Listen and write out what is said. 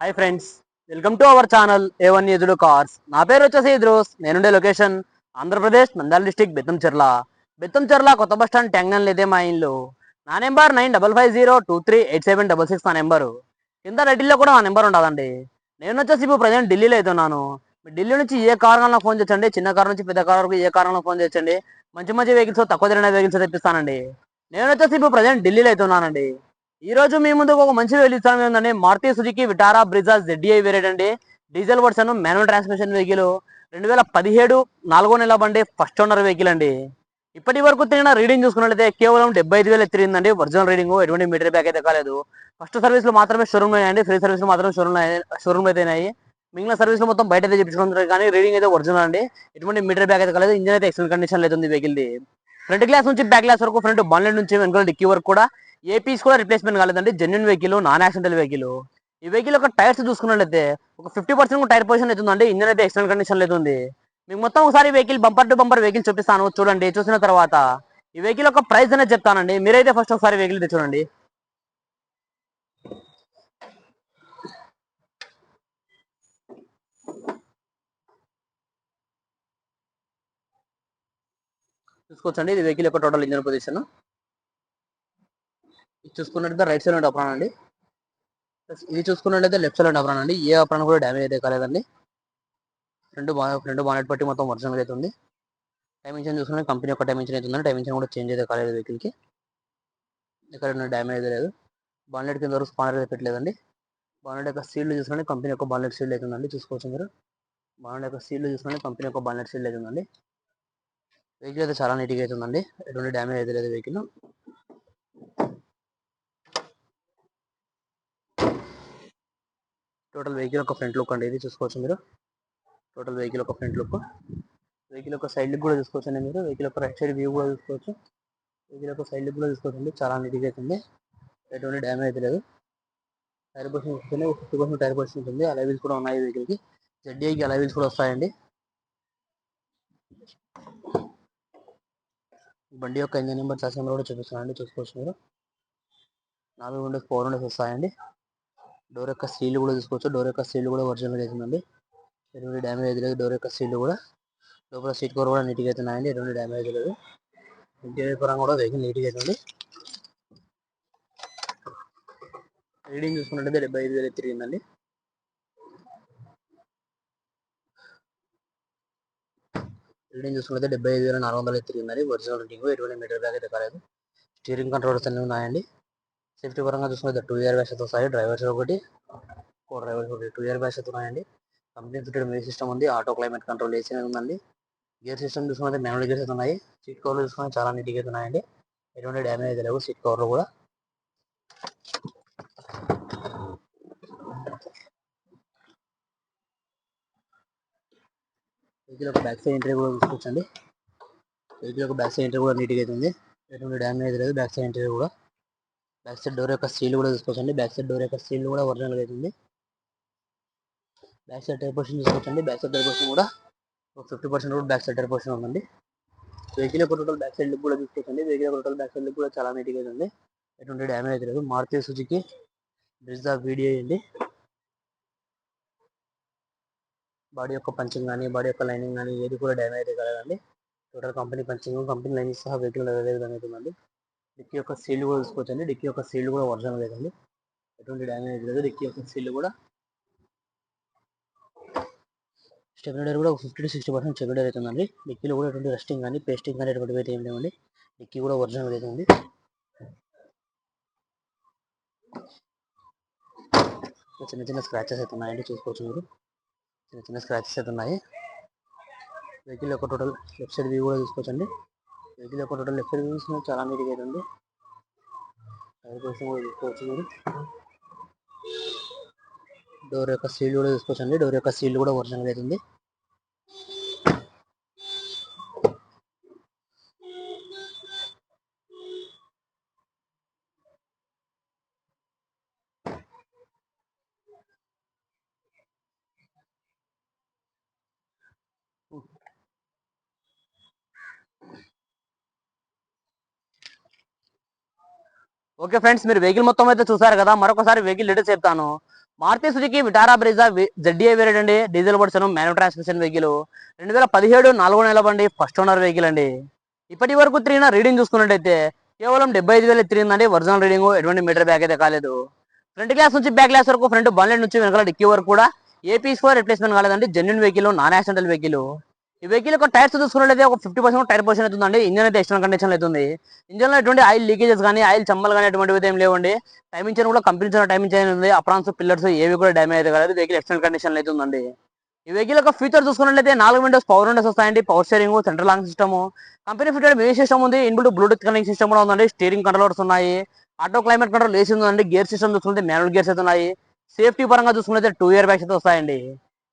Hi friends welcome to our channel A one ఎదుడు cars నా పేరు వచ్చేసి ఇద్రోస్. నేనుండే లొకేషన్ ఆంధ్రప్రదేశ్ నంద్యాల డిస్టిక్ బెత్తంచెర్ల బెత్తంచెర్ల కొత్త బస్ స్టాండ్ ట్యాంగ్నల్ లేదే మా ఇల్లు. నా number nine double five zero two three eight seven double six నా నెంబరు. కింద రెడ్డిలో కూడా నా నెంబర్ ఉండదండి. నేను వచ్చేసి ఇప్పుడు ప్రజెంట్ ఢిల్లీలో అవుతున్నాను మీరు ఢిల్లీ నుంచి ఏ కారణంలో ఫోన్ చేయండి. చిన్న కార్ నుంచి పెద్ద కార్ వరకు ఏ కారణంలో ఫోన్ చేయండి. మంచి మంచి వెహికల్స్ తక్కువ తిరిగిన వెహికల్స్ తెప్పిస్తానండి. నేను వచ్చేసి ఇప్పుడు ప్రజెంట్ ఢిల్లీలో అవుతున్నానండి ఈ రోజు మీ ముందుకు ఒక మంచి వెహికల్ ఏంటంటే Maruti Suzuki Vitara Brezza ZDI variant అండి. Diesel version manual transmission vehicle రెండు వేల పదిహేడు నాలుగో నెల బండి ఫస్ట్ ఓనర్ వెహికల్ అండి. ఇప్పటి వరకు తిరిగిన రీడింగ్ చూసుకున్నట్లయితే కేవలం డెబ్బై ఐదు వేలు తిరిగిందండి. ఒరిజినల్ రీడింగ్ ఎటువంటి మీటర్ బ్యాక్ అయితే కాలేదు. ఫస్ట్ సర్వీస్లో మాత్రమే షోరూమ్ అండి. ఫ్రీ సర్వీస్లు మాత్రమే షోరూమ్ షోరూమ్ అయితే ఉన్నాయి మిగిలిన సర్వీస్లో మొత్తం బయట అయితే చెప్పించుకుంటారు కానీ రీడింగ్ అయితే ఒరిజినల్ అండి. ఎటువంటి మీటర్ బ్యాక్ అయితే కాలేదు. ఇంజిన్ అయితే ఎక్సలెంట్ కండిషన్ అయితే ఉంది వెహికల్ది ఫ్రంట్ గ్లాస్ నుంచి బ్యాక్ గ్లాస్ వరకు ఫ్రంట్ బాన్లెట్ నుంచి వెనుక డిక్కీ వరకు కూడా ఏ పీస్ కూడా రిప్లేస్మెంట్ కాలేదండి. Genuine vehicle non accidental vehicle ఈ వెహికల్ యొక్క టైర్స్ చూసుకున్నట్లయితే ఒక ఫిఫ్టీ పర్సెంట్ టైర్ పొజిషన్ అవుతుందండి ఇంజన్ అయితే ఎక్సలెంట్ కండిషన్ అవుతుంది మీకు మొత్తం ఒకసారి vehicle bumper to bumper vehicle చూపిస్తాను చూడండి చూసిన తర్వాత ఈ వెహికల్ యొక్క ప్రైస్ అనేది చెప్తానండి. మీరైతే ఫస్ట్ ఒకసారి వెహికల్ చూడండి. చూసుకోవచ్చండి. ఇది వెహికల్ యొక్క టోటల్ ఇంజన్ పొజిషన్ చూసుకున్నట్లయితే రైట్ సైడ్ ఉండే అప్రాన్ అండి. ఇది చూసుకున్నట్లయితే లెఫ్ట్ సైడ్ ఉండే అప్రాన్ అండి. ఏ అప్రాన్ కూడా డ్యామేజ్ అయితే కాలేదండి. రెండు బా రెండు బానెట్ పట్టి మొత్తం ఒరిజినల్ అయితే ఉంది. డైమెన్షన్ చూసుకుంటే కంపెనీ యొక్క డైమెన్షన్ అయితే ఉందండి. డైమెన్షన్ కూడా చేంజ్ అయితే కాలేదు వెహికల్కి ఇక్కడ డ్యామేజ్ అయితే లేదు. బాన్లెట్ కింద వరకు స్పానర్ అయితే పెట్టలేదండి. బాన్లెట్ యొక్క సీల్డ్ చూసుకుంటే కంపెనీ యొక్క బాన్లెట్ సీల్డ్ అవుతుందండి చూసుకోవచ్చు మీరు. బాన్లెట్ యొక్క సీల్డ్ చూసుకుంటే కంపెనీ యొక్క బాన్లెట్ సీల్డ్ అవుతుందండి వెహికల్ అయితే చాలా నీట్గా అవుతుందండి ఎటువంటి డ్యామేజ్ అయితే లేదు వెహికల్ టోటల్ వెహికల్ ఒక ఫ్రంట్ లుక్ అండి ఇది చూసుకోవచ్చు మీరు. టోటల్ వెహికల్ ఒక ఫ్రంట్ లుక్ వెహికల్ ఒక సైడ్ లుక్ కూడా చూసుకోవచ్చు అండి మీరు. వెహికల్ ఒక రైట్ సైడ్ వ్యూ కూడా చూసుకోవచ్చు. వెహికల్ ఒక సైడ్ లుక్ కూడా చూసుకోవచ్చు అండి. చాలా నీట్గా అయితే ఉంది. ఎటువంటి డ్యామేజ్ అయితే లేదు. టైర్ పొజిషన్ చూసుకుంటే ఫిఫ్టీ పర్సెంట్ టైర్ పొజిషన్ ఉంటుంది. అలైవీల్స్ కూడా ఉన్నాయి వెహికల్కి జెడ్డీఐకి అలైవిల్స్ కూడా వస్తాయండి. బండి యొక్క ఇంజన్ నెంబర్ చార్జ్ నెంబర్ కూడా చూపిస్తున్నానండి చూసుకోవచ్చు మీరు. నాలుగు విండోస్ ఫోర్ విండోస్ వస్తాయండి. డోర్ యొక్క సీల్ కూడా చూసుకోవచ్చు. డోర్ యొక్క సీల్ కూడా ఒరిజినల్ అవుతుందండి ఎటువంటి డ్యామేజ్ అయితే లేదు. డోర్ యొక్క సీల్ కూడా లోపల సీట్ కవర్ కూడా నీట్గా అవుతున్నాయండి ఎటువంటి డ్యామేజ్ లేదు. ఇంటీరియర్ పరంగా కూడా వెహికల్ నీట్గా అవుతుంది రీడింగ్ చూసుకున్నట్టయితే డెబ్బై ఐదు వేలు తిరిగిందండి. రీడింగ్ చూసుకుంటే డెబ్బై ఐదు వేల నాలుగు వందలు తిరిగిందండి. ఒరిజినల్ రీడింగ్ ఎటువంటి మీటర్ బ్యాగ్ అయితే కాలేదు. స్టీరింగ్ కంట్రోల్స్ అన్నీ ఉన్నాయండి. సేఫ్టీ పరంగా చూసుకుంటే టూ ఇయర్ బ్యాగ్స్ వస్తాయి. డ్రైవర్స్ ఒకటి ఫోర్ డ్రైవర్స్ ఒకటి. టూ ఇయర్ బ్యాగ్స్ ఉన్నాయండి. కంపెనీ ఫిటెడ్ మ్యూజిక్ సిస్టమ్ ఉంది. ఆటో క్లైమేట్ కంట్రోల్ ఏసీ ఉందండి. గేర్ సిస్టమ్ చూసుకుంటే మాన్యువల్ గేర్స్ ఉన్నాయి. సీట్ కవర్లు చూసుకుంటే చాలా నీట్గా అయితే ఉన్నాయండి. ఎటువంటి డ్యామేజ్ అయితే లేవు. సీట్ కవర్లు కూడా. వెహికల్ ఒక బ్యాక్ సైడ్ ఎంట్రీ కూడా చూసుకోవచ్చండి. వెహికల్ ఒక బ్యాక్ సైడ్ ఎంట్రీ కూడా నీట్గా అయితే ఉంది. ఎటువంటి డ్యామేజ్ లేదు. బ్యాక్ సైడ్ ఎంట్రీ కూడా. బ్యాక్ సైడ్ డోర్ యొక్క స్టీల్ కూడా చూసుకోవచ్చండి బ్యాక్ సైడ్ డోర్ యొక్క స్టీల్ కూడా ఒరిజినల్ అవుతుంది బ్యాక్ సైడ్ టైర్ పోర్షన్ చూసుకోవచ్చండి బ్యాక్ సైడ్ టైర్ పోర్షన్ కూడా ఒక ఫిఫ్టీ పర్సెంట్ కూడా బ్యాక్ సైడ్ టైర్ పోర్షన్ ఉందండి. వెహికల్ యొక్క టోటల్ బ్యాక్ సైడ్ లుక్ కూడా చూసుకోవచ్చండి వెహికల్ యొక్క టోటల్ బ్యాక్ సైడ్ లుక్ కూడా చాలా నీట్గా ఉంది. ఎటువంటి డ్యామేజ్ లేదు. Maruti Suzuki Brezza of video అండి. బాడీ యొక్క పంచింగ్ కానీ బాడీ యొక్క లైనింగ్ కానీ ఏది కూడా డ్యామేజ్ అయితే కలదండి. Total company punching company lining సహా వెహికల్ అదే విధంగా అవుతుందండి డిక్కీ యొక్క సీల్ కూడా చూసుకోవచ్చండి డిక్కీ యొక్క సీల్ కూడా ఒరిజినల్ లేదండి. ఎటువంటి డ్యామేజ్ లేదు. డిక్కీ యొక్క సీల్ కూడా స్టెబిలైజర్ కూడా fifty to sixty percent stabiliser అవుతుందండి. డిక్కీలో కూడా ఎటువంటి రెస్టింగ్ కానీ పేస్టింగ్ కానీ ఎటువంటి అయితే ఏం లేవండి. డిక్కీ కూడా ఒరిజినల్ అవుతుంది చిన్న చిన్న స్క్రాచెస్ అయితే ఉన్నాయండి. చూసుకోవచ్చు మీరు. చిన్న చిన్న స్క్రాచెస్ అయితే ఉన్నాయి. వెహికల్ యొక్క టోటల్ లెఫ్ట్ సైడ్ వ్యూ కూడా చూసుకోవచ్చండి. వెహికల్ యొక్క టోటల్ లెఫ్ట్ సైడ్ వ్యూ చాలా నీట్గా అయితే ఉంది టైర్ కోసం కూడా చూసుకోవచ్చు మీరు. డోర్ యొక్క సీల్ కూడా తీసుకోవచ్చు అండి డోర్ యొక్క సీల్ కూడా ఒరిజినల్ అవుతుంది ఓకే ఫ్రెండ్స్ మీరు వెహికల్ మొత్తం అయితే చూసారు కదా మరొకసారి వెహికల్ డీటెయిల్స్ చెప్తాను. Maruti Suzuki Vitara Brezza ZDA variant అండి diesel version manual transmission vehicle. రెండు వేల పదిహేడు నాలుగో నెల బండి ఫస్ట్ ఓనర్ వెహికల్ అండి. ఇప్పటి వరకు తిరిగిన రీడింగ్ చూసుకున్నట్టయితే కేవలం డెబ్బై ఐదు వేలు తిరిగిందండి ఒరిజినల్ రీడింగ్ ఎటువంటి మీటర్ బ్యాగ్ అయితే కాలేదు. ఫ్రంట్ గ్లాస్ నుంచి బ్యాక్ గ్లాస్ వరకు ఫ్రంట్ బాన్లెట్ నుంచి వెనకాల డిక్కీ వరకు కూడా ఏపీస్ ఫోర్ రిప్లేస్మెంట్ కాలేదండి genuine vehicle non accidental vehicle ఈ వెహికల్ యొక్క టైర్స్ చూసుకున్నట్లయితే ఒక ఫిఫ్టీ పర్సెంట్ టైర్ పొజిషన్ అవుతుందండి ఇంజన్ అయితే ఎక్స్టర్నల్ కండిషన్ అవుతుంది ఇంజన్లో ఎటువంటి ఆయిల్ లీకేజెస్ కానీ ఆయిల్ చమ్మలు కానీ ఎటువంటివి ఏం లేవండి. టైమింగ్ చైన్ కూడా కంపెనీ టైమింగ్ చైన్ ఉంది. అప్రాన్స్ పిల్లర్స్ ఏవి కూడా డ్యామేజ్ అయితే కాదు వెహికల్ ఎక్స్టర్నల్ కండిషన్ అవుతుందండి ఈ వెహికల్ యొక్క ఫీచర్ చూసుకున్నట్లయితే నాలుగు విండోస్ పవర్ విండోస్ వస్తాయండి. Power steering central lock system company fitted music system ఉంది. ఇన్బుల్ బ్లూటూత్ కనెక్ట్ సిస్టమ్ కూడా ఉందండి. స్టీరింగ్ కంట్రోల్స్ ఉన్నాయి. ఆటో క్లైమేట్ కంట్రోల్ ఏసీ ఉందండి. గేర్ సిస్టమ్ చూసుకుంటే మాన్యువల్ గేర్స్ అయితే ఉన్నాయి. సేఫ్టీ పరంగా చూసుకున్నట్లయితే టూ ఇయర్ బ్యాగ్స్ అయితే వస్తాయండి.